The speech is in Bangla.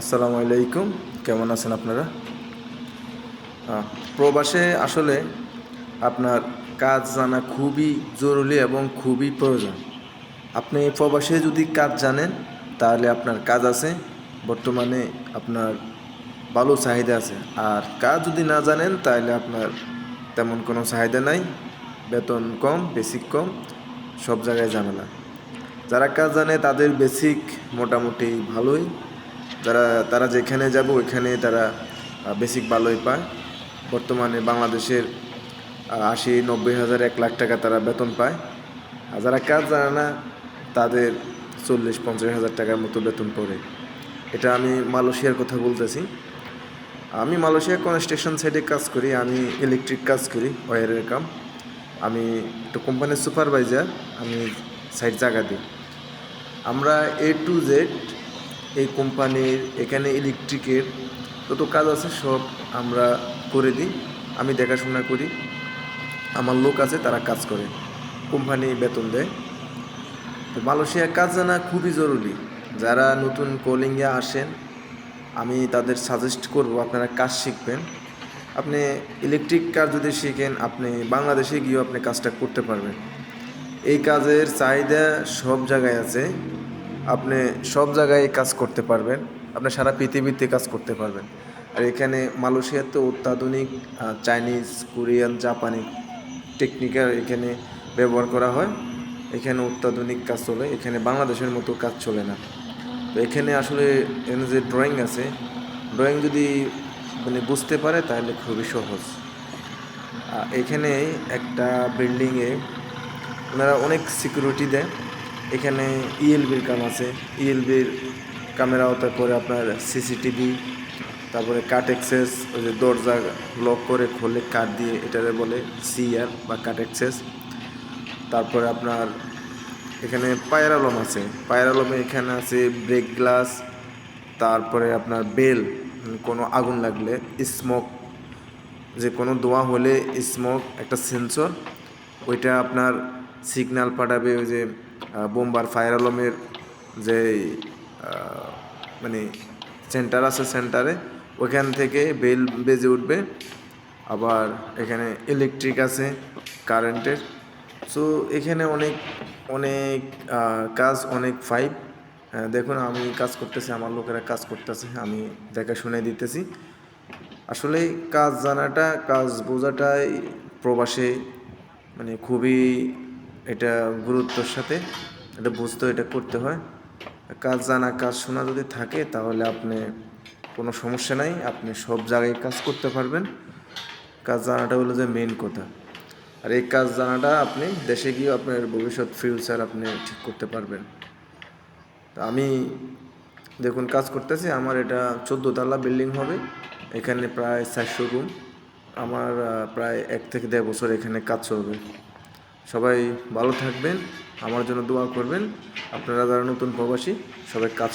আসসালামু আলাইকুম। কেমন আছেন আপনারা? প্রবাসে আসলে আপনার কাজ জানা খুবই জরুরি এবং খুবই প্রয়োজন। আপনি প্রবাসে যদি কাজ জানেন, তাহলে আপনার কাজ আছে। বর্তমানে আপনার ভালো চাহিদা আছে। আর কাজ যদি না জানেন, তাহলে আপনার তেমন কোনো চাহিদা নাই। বেতন কম বেসিক কম, সব জায়গায় ঝামেলা। যারা কাজ জানে, তাদের বেসিক মোটামুটি ভালোই। যারা, তারা যেখানে যাব, ওইখানে তারা বেসিক ভালোই পায়। বর্তমানে বাংলাদেশের আশি, নব্বই হাজার, এক লাখ টাকা তারা বেতন পায়। আর যারা কাজ জানে না, তাদের চল্লিশ, পঞ্চাশ হাজার টাকার মতো বেতন পড়ে। এটা আমি মালয়েশিয়ার কথা বলতেছি। আমি মালয়েশিয়া কনস্ট্রাকশন সাইডে কাজ করি, আমি ইলেকট্রিক কাজ করি ওয়ারের কাম। আমি একটা কোম্পানির সুপারভাইজার আমি সাইড জায়গা দিই। আমরা এ টু জেড এই কোম্পানির, এখানে ইলেকট্রিকের যত কাজ আছে সব আমরা করে দিই। আমি দেখাশোনা করি। আমার লোক আছে, তারা কাজ করে। কোম্পানি বেতন দেয়। তো মালয়েশিয়া কাজ জানা খুবই জরুরি। যারা নতুন কোলিংয়ে আসেন, আমি তাদের সাজেস্ট করব আপনারা কাজ শিখবেন। আপনি ইলেকট্রিক কাজ যদি শিখেন, আপনি বাংলাদেশে গিয়েও আপনি কাজটা করতে পারবেন। এই কাজের চাহিদা সব জায়গায় আছে। আপনি সব জায়গায় কাজ করতে পারবেন, আপনি সারা পৃথিবীতে কাজ করতে পারবেন। আর এখানে মালয়েশিয়াতে অত্যাধুনিক চাইনিজ, কোরিয়ান, জাপানি টেকনিক্যাল এখানে ব্যবহার করা হয়। এখানে অত্যাধুনিক কাজ চলে, এখানে বাংলাদেশের মতো কাজ চলে না। তো এখানে আসলে এখানে যে ড্রয়িং আছে ড্রয়িং যদি মানে বুঝতে পারে তাহলে খুবই সহজ। এখানে একটা বিল্ডিংয়ে ওনারা অনেক সিকিউরিটি দেয়। এখানে E ইএলবির কাম আছে। E ইএলবির কামের আওতায় পরে আপনার সিসিটিভি তারপরে কাট অ্যাক্সেস ওই যে দরজা লক করে খোলে কাট দিয়ে এটারে বলে সিআর বা কাট অ্যাক্সেস তারপরে আপনার এখানে পায়ের আলম আছে। পায়ের আলমে এখানে আছে ব্রেক গ্লাস তারপরে আপনার বেল কোনো আগুন লাগলে স্মোক যে কোনো দোয়া হলে স্মোক একটা সেন্সর ওইটা আপনার সিগন্যাল পাঠাবে ওই যে বোম্বার ফায়ার আলমের যে মানে সেন্টার আছে সেন্টারে, ওইখান থেকে বেল বেজে উঠবে। আবার এখানে ইলেকট্রিক আছে কারেন্টের সো এখানে অনেক অনেক কাজ, অনেক ফাইভ দেখুন, আমি কাজ করতেছি, আমার লোকেরা কাজ করতেছে, আমি দেখা শুনে দিতেছি। আসলে কাজ জানাটা, কাজ বোঝাটাই প্রবাসে মানে খুবই এটা গুরুত্বর সাথে, এটা বুঝতে এটা করতে হয়। কাজ জানা, কাজ শোনা যদি থাকে, তাহলে আপনি কোনো সমস্যা নাই, আপনি সব জায়গায় কাজ করতে পারবেন। কাজ জানাটা হলো যে মেন কথা। আর এই কাজ জানাটা আপনি দেশে গিয়ে আপনার ভবিষ্যৎ ফিউচার আপনি ঠিক করতে পারবেন। আমি দেখুন, কাজ করতেছি, আমার এটা চোদ্দ তলা বিল্ডিং হবে। এখানে প্রায় চারশো রুম আমার প্রায় এক থেকে দেড় বছর এখানে কাজ চলবে। সবাই ভালো থাকবেন আমার জন্য দোয়া করবেন। আপনারা যারা নতুন প্রবাসী সবাই কাজ